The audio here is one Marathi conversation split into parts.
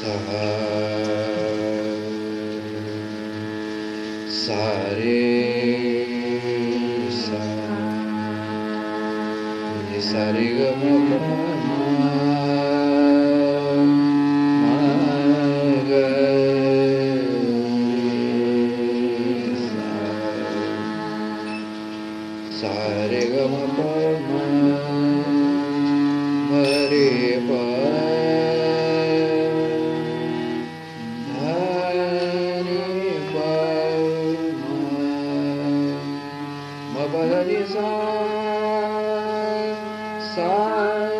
सारे सारे ग सा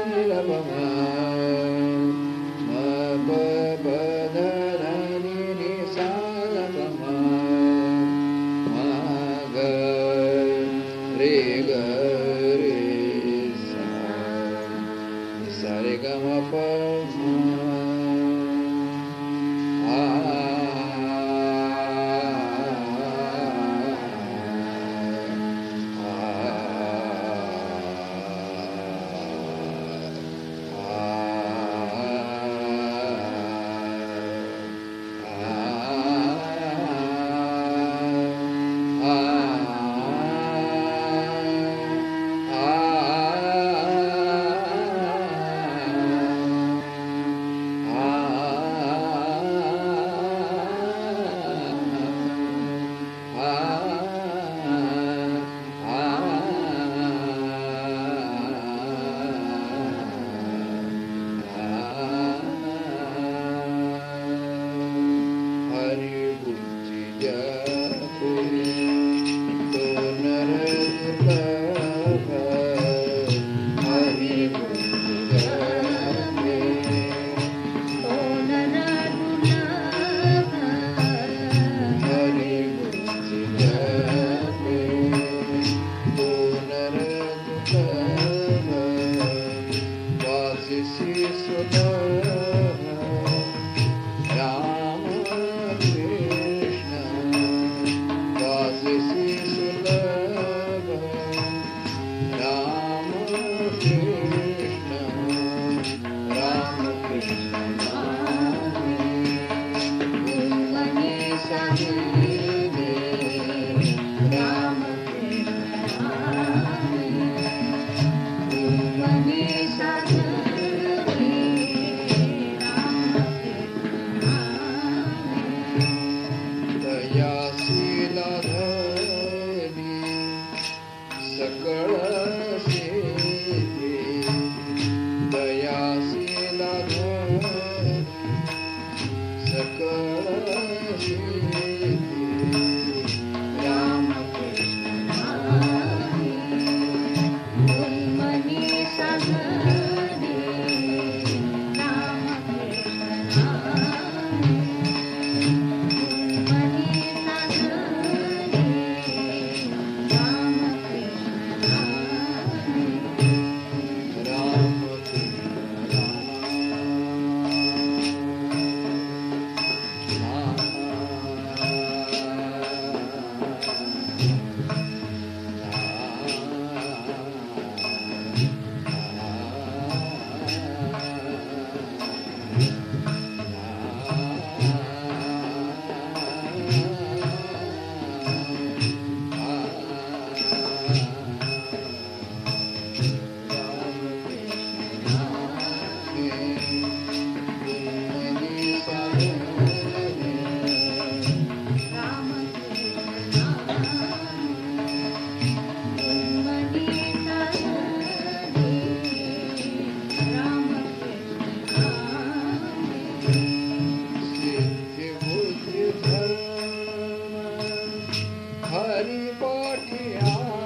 por dia.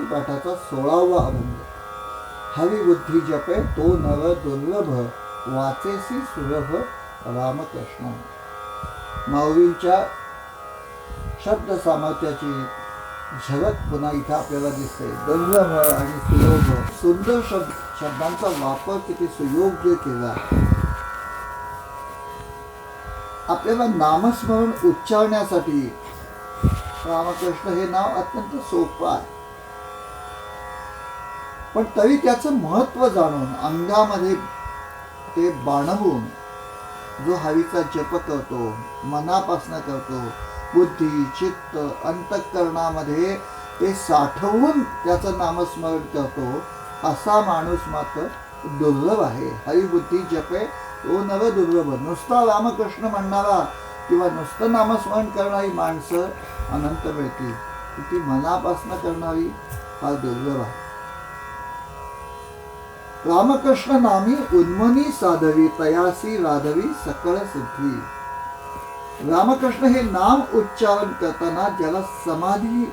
हरिपाठाचा सोळावा अभंग. हवी बुद्धी जपे तो नव दुर्लभ वाचेसी सुलभ रामकृष्ण. माऊलींच्या शब्द सामर्थ्याची झलक पुन्हा इथं आपल्याला दिसते. दुर्लभ आणि सुलभ. सुंदर शब्द शब्दांचा वापर किती सुयोग्य केला. आपल्याला नामस्मरण उच्चारण्यासाठी रामकृष्ण हे नाव अत्यंत सोपं आहे. पण तरी त्याचं महत्त्व जाणून अंगामध्ये ते बाणवून जो हवीचा जप करतो मनापासनं करतो बुद्धी चित्त अंतःकरणामध्ये ते साठवून त्याचं नामस्मरण करतो असा माणूस मात्र दुर्लभ आहे. हरिबुद्धी जपे तो नव दुर्लभ नुसता रामकृष्ण म्हणणारा किंवा नुसतं नामस्मरण करणारी माणसं अनंत मिळतील. ती मनापासनं करणारी फार दुर्लभ आहे. रामकृष्ण नामी उन्मनी साधवी तयासी राधवी सकळ सिद्धी. रामकृष्ण हे नाम उच्चारण करताना ज्याला समाधी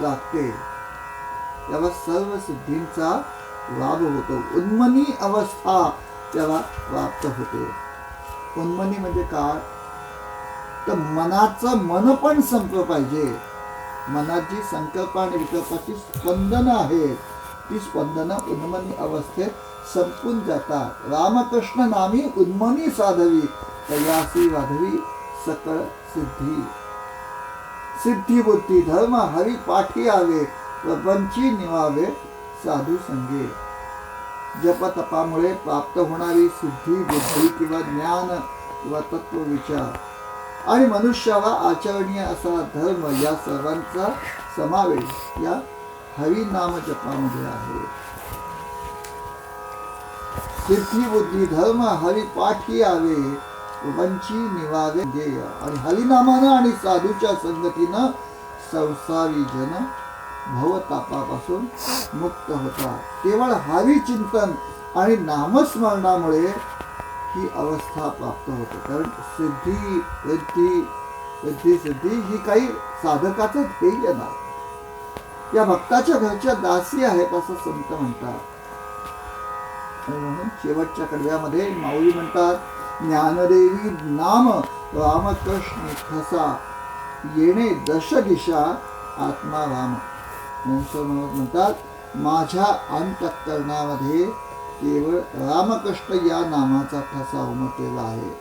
लागते त्याला सर्व सिद्धींचा लाभ होतो. उन्मनी अवस्था त्याला प्राप्त होते. उन्मनी म्हणजे काय? तर मनाचं मन पण संपलं पाहिजे. मनात जी संकल्प आणि विकल्पाची स्पंदनं आहेत ती स्पंदना उन्मनी अवस्थेत संपून जातात. रामकृष्ण नामी उन्मनी साधवी तयासी वाधवी सकळ सिद्धी. सिद्धी बुद्धी धर्म हरी पाठी आवे प्रपंची निवावे साधू संगे. जपतपामुळे प्राप्त होणारी सिद्धी बुद्धी किंवा ज्ञान किंवा तत्व विचार. आणि मनुष्याला आचरणीय असा धर्म या सर्वांचा समावेश या हरी नाम जपामध्ये आहे. सिद्धी बुद्धी धर्म हरिपाठी आवे वंची निवावे ध्येय. आणि हरिनामानं आणि साधूच्या संगतीनं संसारी जन भवतापापासून मुक्त होतात. केवळ हवी चिंतन आणि नामस्मरणामुळे ही अवस्था प्राप्त होते. कारण सिद्धी रिद्धी रिद्धी सिद्धी ही काही साधकाचं ध्येय नाही. या भक्ताच्या घरच्या दासी आहेत असं संत म्हणतात. आणि म्हणून शेवटच्या कडव्यामध्ये माऊली म्हणतात ज्ञानदेवी नाम रामकृष्ण ठसा येणे दश दिशा आत्मा राम. म्हणतात माझ्या अंतकरणामध्ये केवळ रामकृष्ण या नामाचा ठसा उमटलेला आहे.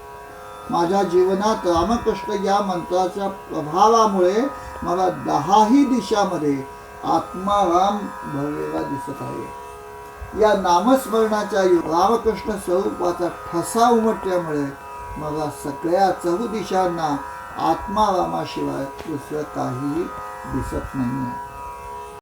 माझ्या जीवनात रामकृष्ण या मंत्राच्या प्रभावामुळे मला दहाही दिशामध्ये आत्माराम भरलेला दिसत आहे. या नामस्मरणाच्या रामकृष्ण स्वरूपाचा ठसा उमटल्यामुळे मला सगळ्या चहुदिशांना आत्मारामाशिवाय दुसरं काहीही दिसत नाही आहे